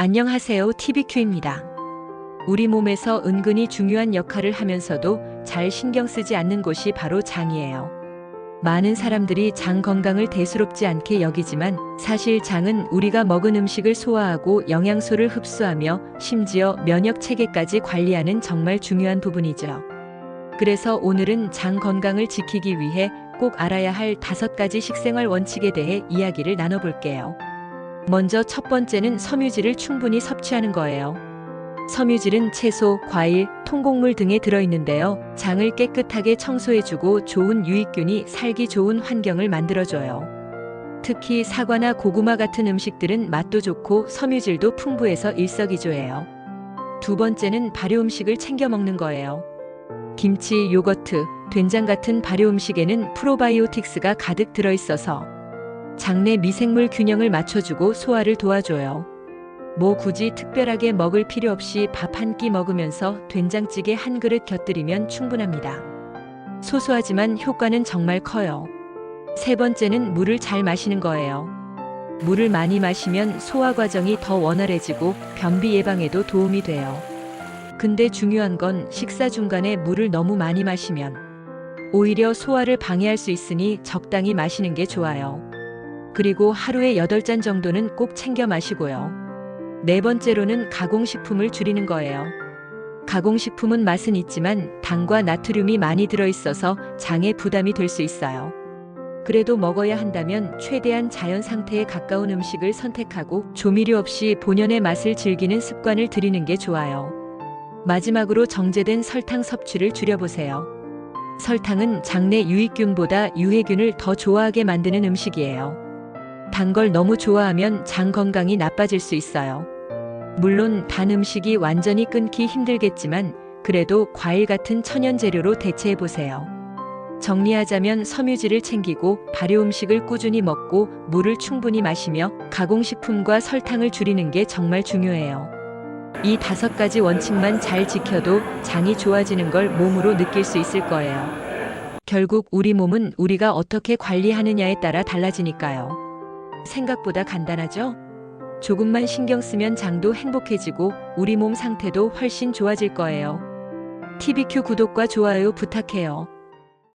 안녕하세요. TBQ입니다. 우리 몸에서 은근히 중요한 역할을 하면서도 잘 신경 쓰지 않는 곳이 바로 장이에요. 많은 사람들이 장 건강을 대수롭지 않게 여기지만 사실 장은 우리가 먹은 음식을 소화하고 영양소를 흡수하며 심지어 면역 체계까지 관리하는 정말 중요한 부분이죠. 그래서 오늘은 장 건강을 지키기 위해 꼭 알아야 할 다섯 가지 식생활 원칙에 대해 이야기를 나눠볼게요. 먼저 첫 번째는 섬유질을 충분히 섭취하는 거예요. 섬유질은 채소, 과일, 통곡물 등에 들어있는데요. 장을 깨끗하게 청소해주고 좋은 유익균이 살기 좋은 환경을 만들어줘요. 특히 사과나 고구마 같은 음식들은 맛도 좋고 섬유질도 풍부해서 일석이조예요. 두 번째는 발효 음식을 챙겨 먹는 거예요. 김치, 요거트, 된장 같은 발효 음식에는 프로바이오틱스가 가득 들어있어서 장내 미생물 균형을 맞춰주고 소화를 도와줘요. 뭐 굳이 특별하게 먹을 필요 없이 밥 한 끼 먹으면서 된장찌개 한 그릇 곁들이면 충분합니다. 소소하지만 효과는 정말 커요. 세 번째는 물을 잘 마시는 거예요. 물을 많이 마시면 소화 과정이 더 원활해지고 변비 예방에도 도움이 돼요. 근데 중요한 건 식사 중간에 물을 너무 많이 마시면 오히려 소화를 방해할 수 있으니 적당히 마시는 게 좋아요. 그리고 하루에 8잔 정도는 꼭 챙겨 마시고요. 네 번째로는 가공식품을 줄이는 거예요. 가공식품은 맛은 있지만 당과 나트륨이 많이 들어있어서 장에 부담이 될 수 있어요. 그래도 먹어야 한다면 최대한 자연 상태에 가까운 음식을 선택하고 조미료 없이 본연의 맛을 즐기는 습관을 들이는 게 좋아요. 마지막으로 정제된 설탕 섭취를 줄여보세요. 설탕은 장내 유익균보다 유해균을 더 좋아하게 만드는 음식이에요. 단 걸 너무 좋아하면 장 건강이 나빠질 수 있어요. 물론 단 음식이 완전히 끊기 힘들겠지만 그래도 과일 같은 천연 재료로 대체해 보세요. 정리하자면 섬유질을 챙기고 발효 음식을 꾸준히 먹고 물을 충분히 마시며 가공식품과 설탕을 줄이는 게 정말 중요해요. 이 다섯 가지 원칙만 잘 지켜도 장이 좋아지는 걸 몸으로 느낄 수 있을 거예요. 결국 우리 몸은 우리가 어떻게 관리하느냐에 따라 달라지니까요. 생각보다 간단하죠? 조금만 신경 쓰면 장도 행복해지고 우리 몸 상태도 훨씬 좋아질 거예요. TBQ 구독과 좋아요 부탁해요.